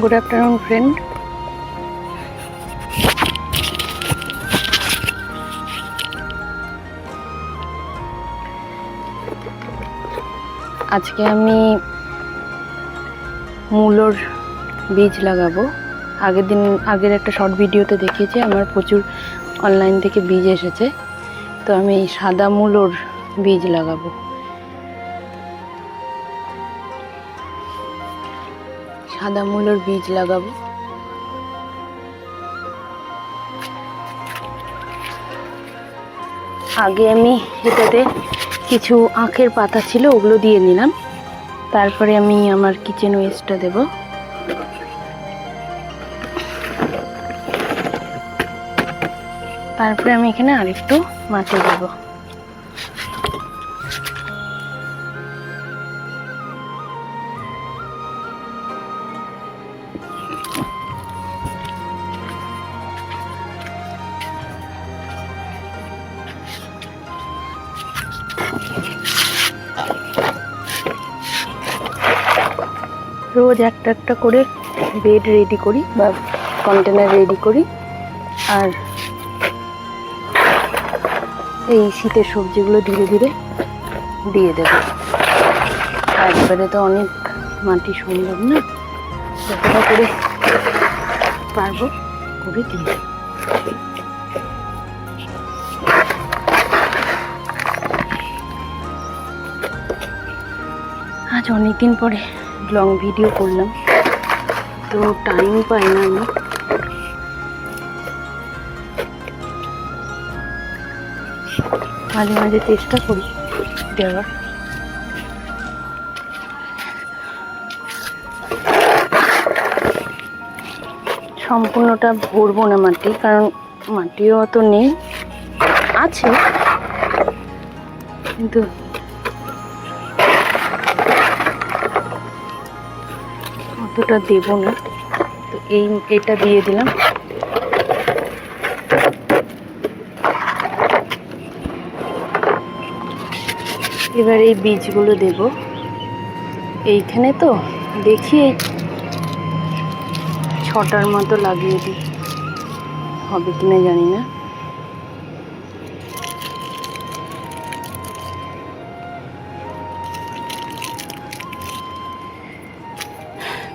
Good afternoon friend আজকে আমি মূলোর বীজ লাগাবো। আগের দিন, আগের একটা শর্ট ভিডিওতে দেখিয়েছি, আমার প্রচুর অনলাইন থেকে বীজ এসেছে। তো আমি সাদা মূলোর বীজ লাগাবো। সাদা মূলোর বীজ লাগাবো। আগে আমি এটাতে কিছু আখের পাতা ছিল, ওগুলো দিয়ে নিলাম। তারপরে আমি আমার কিচেন ওয়েস্টটা দেব। তারপরে আমি এখানে আরেকটু মাটি দেবো। রোজ একটা একটা করে বেড রেডি করি বা কন্টেনার রেডি করি। আর এই শীতের সবজিগুলো ধীরে ধীরে দিয়ে দেবো। একবারে তো অনেক মাটি সম্ভব না, যতটা করে পারব করে দিয়ে আজ অনেক দিন পরে লং ভিডিও করলাম, তো টাইম পাই না আমি। মাঝে মাঝে চেষ্টা করি দেওয়ার। সম্পূর্ণটা ভরবো না মাটি, কারণ মাটিও অত নেই, আছে। কিন্তু অতটা দেব না। তো এই, এটা দিয়ে দিলাম। এবার এই বীজগুলো দেব। এইখানে তো দেখি এই ছটার মতো লাগিয়ে দিই। হবে কিনা জানি না।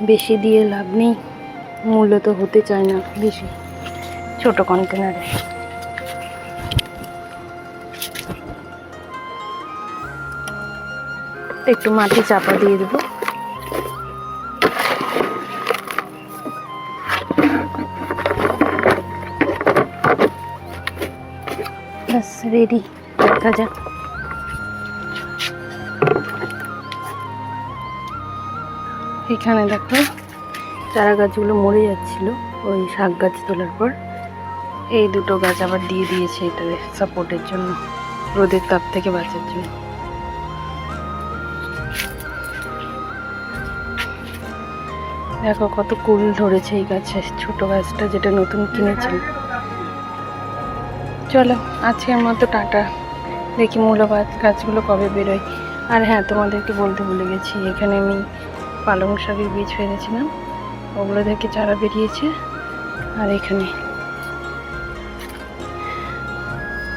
বেশি দিয়ে লাভ নেই। মূল্য তো হতে চায় না বেশি। ছোট কন্টেনারে একটু মাটি চাপা দিয়ে দেবো। ব্যাস রেডি দেখা যাক। এখানে দেখো চারা গাছগুলো মরে যাচ্ছিল, ওই শাক গাছ তোলার পর। এই দুটো গাছ আবার দিয়ে দিয়েছে এটা সাপোর্টের জন্য, রোদের তাপ থেকে বাঁচার জন্য। দেখো কত কুল ধরেছে এই গাছে, ছোট গাছটা যেটা নতুন কিনেছি। চলো, আজকের মতো টাটা। দেখি মূল গাছ গাছগুলো কবে বেরোয়। আর হ্যাঁ তোমাদেরকে বলতে ভুলে গেছি, এখানে আমি পালং শাকের বীজ ফেলেছিলাম। ওগুলো থেকে চারা বেরিয়েছে। আর এখানে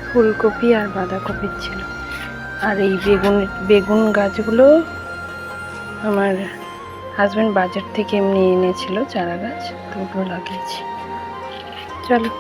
ফুলকপি আর বাঁধাকপির ছিল। আর এই বেগুন বেগুন গাছগুলো আমার হাজব্যান্ড বাজার থেকে এমনি এনেছিল চারা গাছ, তো ওগুলো লাগিয়েছি। চলো।